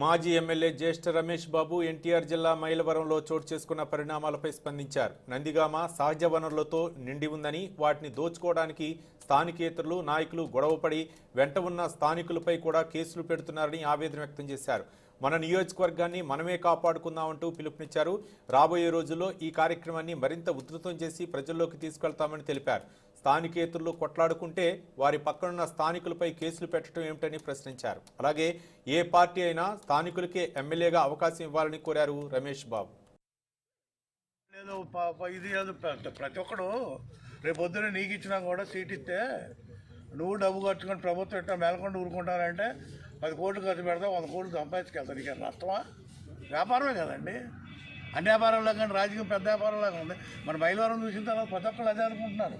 మాజీ ఎమ్మెల్యే జ్యేష్ఠ రమేష్ బాబు ఎన్టీఆర్ జిల్లా మైలవరంలో చోటు చేసుకున్న పరిణామాలపై స్పందించారు. నందిగామ సహజ వనరులతో నిండి ఉందని వాటిని దోచుకోవడానికి స్థానికేతరులు నాయకులు గొడవపడి వెంట ఉన్న స్థానికులపై కూడా కేసులు పెడుతున్నారని ఆవేదన వ్యక్తం చేశారు. మన నియోజకవర్గాన్ని మనమే కాపాడుకుందామంటూ పిలుపునిచ్చారు. రాబోయే రోజుల్లో ఈ కార్యక్రమాన్ని మరింత ఉధృతం చేసి ప్రజల్లోకి తీసుకెళ్తామని తెలిపారు. స్థానికేతరులు కొట్లాడుకుంటే వారి పక్కనున్న స్థానికులపై కేసులు పెట్టడం ఏమిటని ప్రశ్నించారు. అలాగే ఏ పార్టీ అయినా స్థానికులకే ఎమ్మెల్యేగా అవకాశం ఇవ్వాలని కోరారు రమేష్ బాబు. లేదు ఇది ప్రతి ఒక్కడు రేపు పొద్దున్న నీకు ఇచ్చినా కూడా సీట్ ఇస్తే నువ్వు డబ్బు ఖర్చుకొని ప్రభుత్వం ఇట్టా మేలకొండ ఊరుకుంటానంటే పది కోట్లు ఖర్చు పెడతావు వంద కోట్లు సంపాదించుకెళ్తాను నీకు ఏమన్నా నష్టమా వ్యాపారమే కదండి. అన్ని వ్యాపారంలో కానీ రాజకీయం పెద్ద వ్యాపారంలాగా ఉంది. మన బయలువారం చూసిన తర్వాత ప్రతి ఒక్కళ్ళు అదే అనుకుంటున్నారు.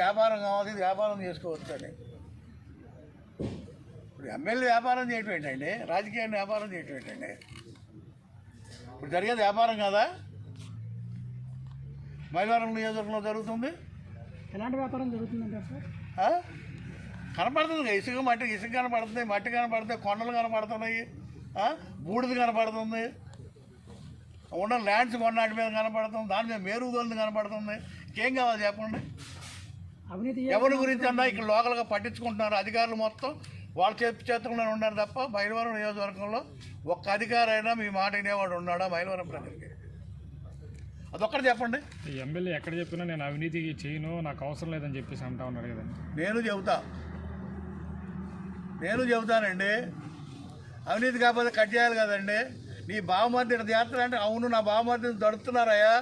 వ్యాపారం కావాలి ఇది వ్యాపారం చేసుకోవచ్చు అని. ఇప్పుడు ఎమ్మెల్యే వ్యాపారం చేయటం ఏంటండి రాజకీయాన్ని వ్యాపారం చేయటం ఏంటండి ఇప్పుడు జరిగేది వ్యాపారం కదా? మైలవరం నియోజకవర్గంలో జరుగుతుంది. ఎలాంటి వ్యాపారం జరుగుతుందంటారు సార్? కనపడుతుంది ఇసుక మట్టి ఇసుక కనపడుతుంది మట్టి కనపడుతుంది కొండలు కనపడుతున్నాయి? బూడిద కనపడుతుంది. ఉన్న ల్యాండ్స్ కొన్నాటి మీద కనపడుతుంది దాని మీద మేరుగుదొలిని కనపడుతుంది. ఇంకేం కావాలి చెప్పండి? ఎవరి గురించి అన్నా ఇక్కడ లోకల్గా పట్టించుకుంటున్నారు. అధికారులు మొత్తం వాళ్ళ చేతి చేతుల్లోనే ఉన్నారు తప్ప మైలవరం నియోజకవర్గంలో ఒక్క అధికారి అయినా మీ మాట వినేవాడు ఉన్నాడా మైలవరం ప్రజలకి? అదొక్కటి చెప్పండి. ఈ ఎమ్మెల్యే ఎక్కడ చెప్పినా నేను అవినీతి చేయను నాకు అవసరం లేదని చెప్పేసి అంటా ఉన్నారు కదండి నేను చెబుతా. నేను చెబుతానండి. అవినీతి కాకపోతే కట్ చేయాలి కదండి. నీ బావమర్ది ఇట్లా చేస్తానంటే అవును నా బావమర్దిని దడుతున్నారయ్యా